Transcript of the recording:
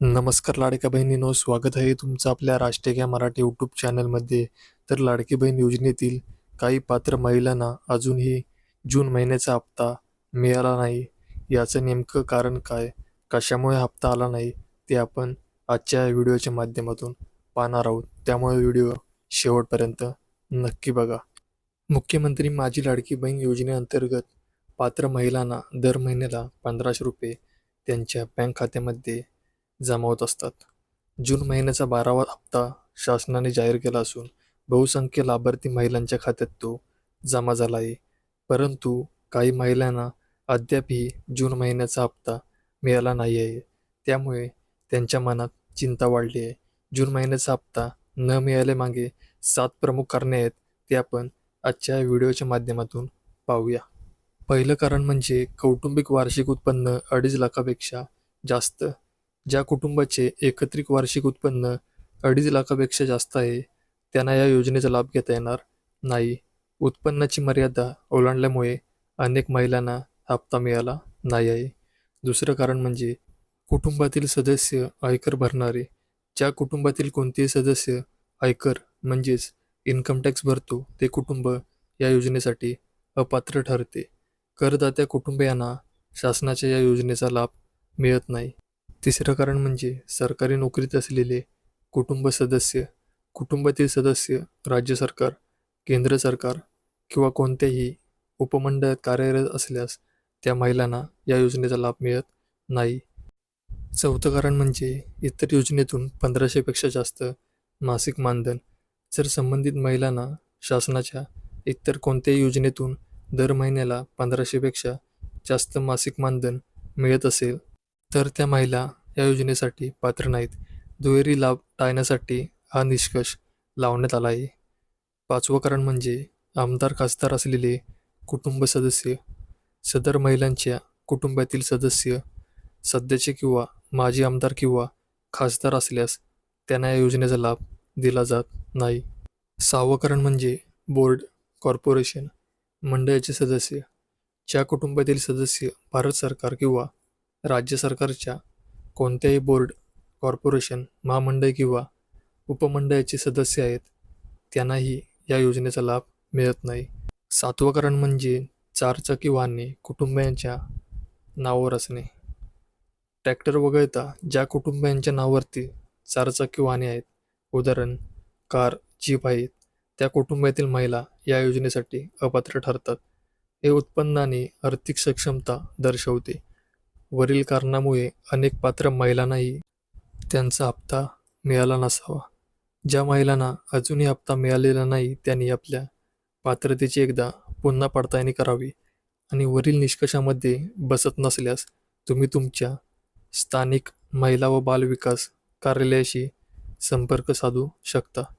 नमस्कार लाडक्या बहिणीनो स्वागत आहे तुमचं आपल्या राष्ट्रीय मराठी यूट्यूब चॅनलमध्ये तर लाडकी बहीण योजनेतील काही पात्र महिलांना अजूनही जून महिन्याचा हप्ता मिळाला नाही. याचं नेमकं कारण काय कशामुळे हप्ता आला नाही ते आपण आजच्या व्हिडिओच्या माध्यमातून पाहणार आहोत. त्यामुळे व्हिडिओ शेवटपर्यंत नक्की बघा. मुख्यमंत्री माझी लाडकी बहीण योजनेअंतर्गत पात्र महिलांना दर महिन्याला पंधराशे रुपये त्यांच्या बँक खात्यामध्ये जमावत असतात. जून महिन्याचा बारावा हप्ता शासनाने जाहीर केला असून बहुसंख्य लाभार्थी महिलांच्या खात्यात तो जमा झाला आहे. परंतु काही महिलांना अद्यापही जून महिन्याचा हप्ता मिळाला नाही आहे. त्यामुळे त्यांच्या मनात चिंता वाढली आहे. जून महिन्याचा हप्ता न मिळाल्यामागे सात प्रमुख कारणे आहेत ते आपण आजच्या व्हिडिओच्या माध्यमातून पाहूया. पहिलं कारण म्हणजे कौटुंबिक वार्षिक उत्पन्न अडीच लाखापेक्षा जास्त ज्या कुटुंबाचे एकत्रित वार्षिक उत्पन्न अडीच लाखापेक्षा जास्त आहे त्यांना या योजनेचा लाभ घेता येणार नाही. उत्पन्नाची मर्यादा ओलांडल्यामुळे अनेक महिलांना हप्ता मिळाला नाही आहे. दुसरं कारण म्हणजे कुटुंबातील सदस्य आयकर भरणारे. ज्या कुटुंबातील कोणतेही सदस्य आयकर म्हणजेच इन्कम टॅक्स भरतो ते कुटुंब या योजनेसाठी अपात्र ठरते. करदात्या कुटुंबियांना शासनाच्या या योजनेचा लाभ मिळत नाही. तिसरं कारण म्हणजे सरकारी नोकरीत असलेले कुटुंब सदस्य कुटुंबातील सदस्य राज्य सरकार केंद्र सरकार किंवा कोणत्याही उपमंडळात कार्यरत असल्यास त्या महिलांना या योजनेचा लाभ मिळत नाही. चौथं कारण म्हणजे इतर योजनेतून पंधराशेपेक्षा जास्त मासिक मानधन. जर संबंधित महिलांना शासनाच्या इतर कोणत्याही योजनेतून दर महिन्याला पंधराशेपेक्षा जास्त मासिक मानधन मिळत असेल तर त्या महिला या योजनेसाठी पात्र नाहीत. दुहेरी लाभ टाळण्यासाठी हा निष्कर्ष लावण्यात आला आहे. पाचवं कारण म्हणजे आमदार खासदार असलेले कुटुंब सदस्य सदर महिलांच्या कुटुंबातील सदस्य सध्याचे किंवा माजी आमदार किंवा खासदार असल्यास त्यांना या योजनेचा लाभ दिला जात नाही. सहावं कारण म्हणजे बोर्ड कॉर्पोरेशन मंडळाचे सदस्य. ज्या कुटुंबातील सदस्य भारत सरकार किंवा राज्य सरकारच्या कोणत्याही बोर्ड कॉर्पोरेशन महामंडळ किंवा उपमंडळाचे सदस्य आहेत त्यांनाही या योजनेचा लाभ मिळत नाही. सातवकरण म्हणजे चारचाकी वाहने कुटुंबियांच्या नावावर असणे. ट्रॅक्टर वगळता ज्या कुटुंबियांच्या नावावरती चारचाकी वाहने आहेत उदाहरण कार जीप आहेत त्या कुटुंबातील महिला या योजनेसाठी अपात्र ठरतात. हे उत्पन्न आणि आर्थिक सक्षमता दर्शवते. वरील कारणामुळे अनेक पात्र महिलांनाही त्यांचा हप्ता मिळाला नसावा. ज्या महिलांना अजूनही हप्ता मिळालेला नाही त्यांनी आपल्या पात्रतेची एकदा पुन्हा पडताळणी करावी आणि वरील निष्कषामध्ये बसत नसल्यास तुम्ही तुमच्या स्थानिक महिला व बालविकास कार्यालयाशी संपर्क साधू शकता.